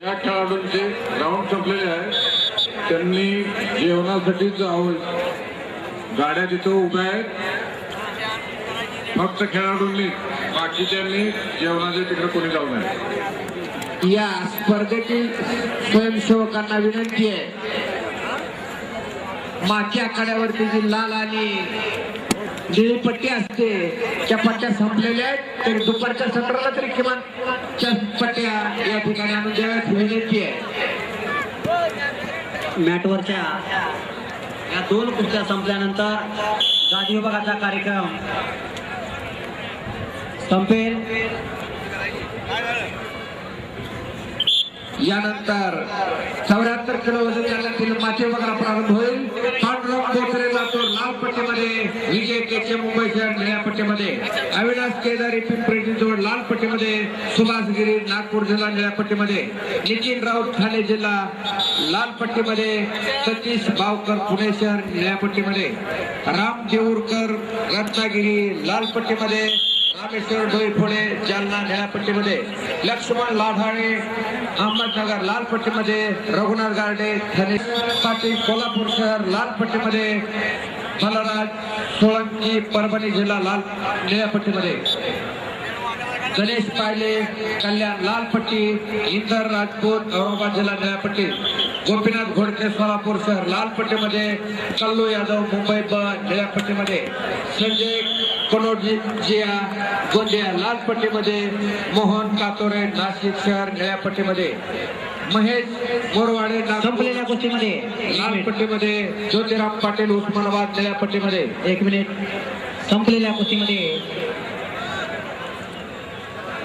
या खेळाडूंचे ग्राउंड संपलेले आहे. त्यांनी जेवणासाठी गाड्या तिथं उभ्या आहेत. फक्त खेळाडूंनी बाकीच्यांनी जेवणाचे तिकडे कोणी जाऊ नये. या स्पर्धेतील स्वयंसेवकांना विनंती आहे. मागच्या आखाड्यावरती जी लाल आणि निळी पट्टी असते त्या पट्ट्या संपलेल्या आहेत. तर दुपारच्या सत्राला तरी किमान पट्ट्या या ठिकाणी आणून द्या. विनंती आहे मॅटवरच्या या दोन कुस्त्या संपल्यानंतर गादी विभागाचा कार्यक्रम संपेल. यानंतर चौऱ्याहत्तर किलो वजन करण्यातील माती वगैरे प्रारंभ होईल पांडुरंग कोथरे लातूर लाल पट्टीमध्ये यांच्या मुंबईच्या मुंबई शहर निळ्या पट्टीमध्ये अविनाश केदारी पिंपरी जवळ लाल पट्टीमध्ये. सुभाष गिरी नागपूर जिल्हा निळ्या पट्टीमध्ये नितीन राऊत ठाणे जिल्हा लाल पट्टीमध्ये. सतीश बावकर पुणे शहर निळ्या पट्टीमध्ये राम देऊरकर रत्नागिरी लाल पट्टीमध्ये. रामेश्वर डोई पुणे जालना निळ्या पट्टीमध्ये लक्ष्मण लाढाळे अहमदनगर लाल पट्टीमध्ये. रघुनाथ गार्डे ठाणे पाटील कोल्हापूर शहर लाल पट्टीमध्ये. मलराज सोळंकी परभणी जिल्हा लाल निळ्या पट्टीमध्ये गणेश पायले कल्याण लाल पट्टी इंदर राजपूत औरंगाबाद जिल्हा निळ्या पट्टी गोपीनाथ घोडके सोलापूर शहर लाल पट्टीमध्ये कल्लू यादव मुंबई ब निळ्या पट्टीमध्ये संजय कनोजी जिया गोंदिया लाल पट्टीमध्ये मोहन कातोरे नाशिक शहर निळ्या पट्टीमध्ये महेश मोरवाडे नागपूर कुस्तीमध्ये एक लाल पट्टीमध्ये ज्योतिराम पाटील उस्मानाबाद निळ्या पट्टीमध्ये एक मिनिट. संपलेल्या कुस्तीमध्ये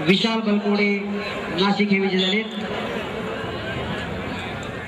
विशाल बलकोडे नाशिक हे विजय झाले